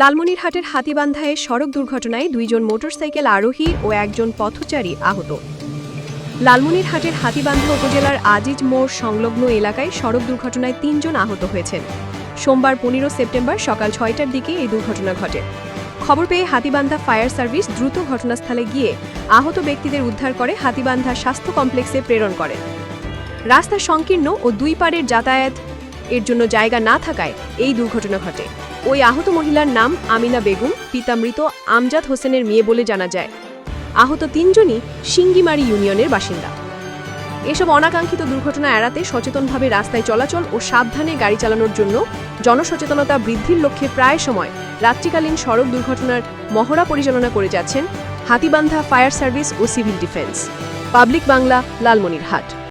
লালমনিরহাটের হাতিবান্ধায় সড়ক দুর্ঘটনায় দুইজন মোটরসাইকেল আরোহী ও একজন পথচারী আহত। লালমনিরহাটের হাতিবান্ধা উপজেলার আজিজ মোড় সংলগ্ন এলাকায় সড়ক দুর্ঘটনায় তিনজন আহত হয়েছেন। সোমবার পনেরো সেপ্টেম্বর সকাল ছয়টার দিকে এই দুর্ঘটনা ঘটে। খবর পেয়ে হাতিবান্ধা ফায়ার সার্ভিস দ্রুত ঘটনাস্থলে গিয়ে আহত ব্যক্তিদের উদ্ধার করে হাতিবান্ধা স্বাস্থ্য কমপ্লেক্সে প্রেরণ করে। রাস্তা সংকীর্ণ ও দুই পারের যাতায়াত এর জন্য জায়গা না থাকায় এই দুর্ঘটনা ঘটে। ওই আহত মহিলার নাম আমিনা বেগম, পিতা মৃত আমজাদ হোসেনের মেয়ে বলে জানা যায়। আহত তিনজনই সিঙ্গিমারি ইউনিয়নের বাসিন্দা। এসব অনাকাঙ্ক্ষিত দুর্ঘটনা এড়াতে সচেতনভাবে রাস্তায় চলাচল ও সাবধানে গাড়ি চালানোর জন্য জনসচেতনতা বৃদ্ধির লক্ষ্যে প্রায় সময় রাত্রিকালীন সড়ক দুর্ঘটনার মহড়া পরিচালনা করে যাচ্ছেন হাতিবান্ধা ফায়ার সার্ভিস ও civil defence. Public Bangla, Lalmonirhat.